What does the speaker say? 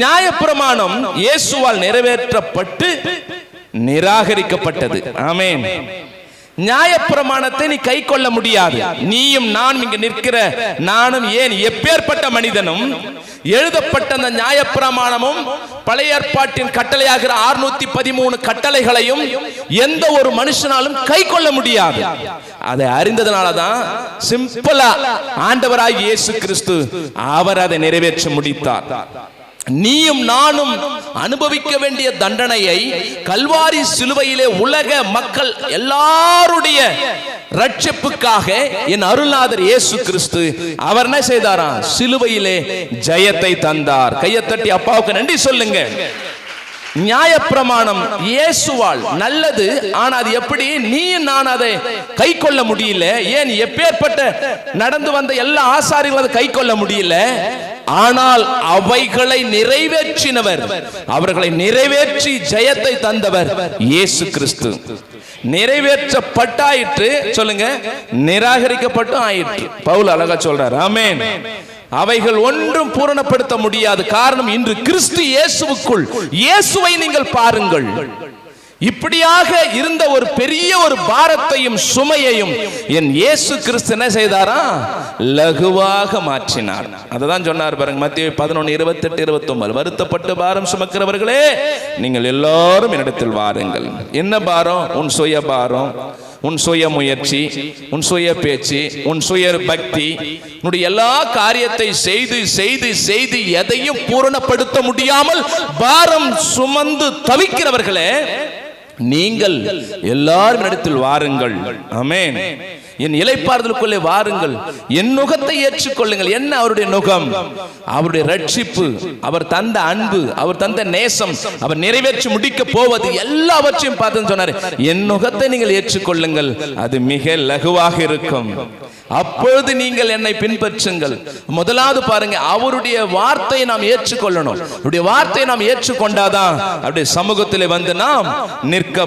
நியாயப்பிரமாணம் இயேசுவால் நிறைவேற்றப்பட்டு நிராகரிக்கப்பட்டது. ஆமேன். நியாயப்பிரமாணத்தை நீ கை கொள்ள முடியாது. நீயும் நான் இங்க நிற்கிற நானும் ஏன் எப்பேற்பட்ட மனிதனும் எழுதப்பட்ட அந்த நியாயப்பிரமாணமும் பழைய ஏற்பாட்டின் கட்டளையாகிற 613 பதிமூணு கட்டளைகளையும் எந்த ஒரு மனுஷனாலும் கை கொள்ள முடியாது. அதை அறிந்ததுனால தான் சிம்பிளா ஆண்டவராகி இயேசு கிறிஸ்து அவர் அதை நிறைவேற்ற முடித்தார். நீயும் நானும் அனுபவிக்க வேண்டிய தண்டனையை கல்வாரி சிலுவையிலே உலக மக்கள் எல்லாருடைய ரட்சிப்புக்காக என் அருள்நாதர் இயேசு கிறிஸ்து அவர் என்ன செய்தாராம்? சிலுவையிலே ஜெயத்தை தந்தார். கையை தட்டி அப்பாவுக்கு நன்றி சொல்லுங்க. நியாயப்பிரமாணம் இயேசுவால் நல்லது ஆனா அது எப்படி? நீ நான் அதை கை கொள்ள முடியல. ஏன் எப்பேற்பட்ட நடந்து வந்த எல்லா ஆசாரிகளும் அதை கை கொள்ள முடியல? ஆனால் அவைகளை நிறைவேற்றினவர். அவர்களை நிறைவேற்றி ஜெயத்தை தந்தவர் இயேசு கிறிஸ்து. நிறைவேற்றப்பட்டாயிற்று சொல்லுங்க நிராகரிக்கப்பட்டும் ஆயிற்று. பவுல் அழகா சொல்றார் ஆமேன். அவைகள் ஒன்றும் பூரணப்படுத்த முடியாது. காரணம் இன்று கிறிஸ்து இயேசுவுக்குள் இயேசுவை நீங்கள் பாருங்கள். இப்படியாக இருந்த ஒரு பெரிய ஒரு பாரத்தையும் சுமையையும் என் இயேசு கிறிஸ்து என்ன செய்தாரா? லகுவாக மாற்றினார். அதுதான் சொன்னார் பாருங்க மத்திய பதினொன்று இருபத்தெட்டு இருபத்தொன்பது வருத்தப்பட்டு பாரம் சுமக்கிறவர்களே நீங்கள் எல்லாரும் என்னிடத்தில் வாருங்கள். என்ன பாரம்? உன் சுய பாரம் உன் சுய முயற்சி உன் சுய பேச்சு உன் சுய பக்தி. உன்னுடைய எல்லா காரியத்தை செய்து செய்து செய்து எதையும் பூரணப்படுத்த முடியாமல் பாரம் சுமந்து தவிக்கிறவர்களே நீங்கள் எல்லாரும் இடத்தில் வாருங்கள். அமேன் என் இலைப்பாறுதலுக்குள்ளே வாருங்கள். என் நுகத்தை ஏற்றுக்கொள்ளுங்கள். என்ன அவருடைய நுகம்? அவருடைய ரட்சிப்பு அவர் தந்த அன்பு அவர் தந்த நேசம் அவர் நிறைவேற்றி முடிக்க போவது எல்லாவற்றையும் பார்த்து சொன்னார். என் நுகத்தை நீங்கள் ஏற்றுக்கொள்ளுங்கள். அது மிக லகுவாக இருக்கும். அப்பொழுது நீங்கள் என்னை பின்பற்றுங்கள். முதலாவது பாருங்க அவருடைய வார்த்தையை நாம் ஏற்றுக்கொள்ளணும். அவருடைய வார்த்தையை நாம் ஏற்றுக்கொண்டாதான் அப்படியே சமூகத்திலே வந்து நாம் நிற்க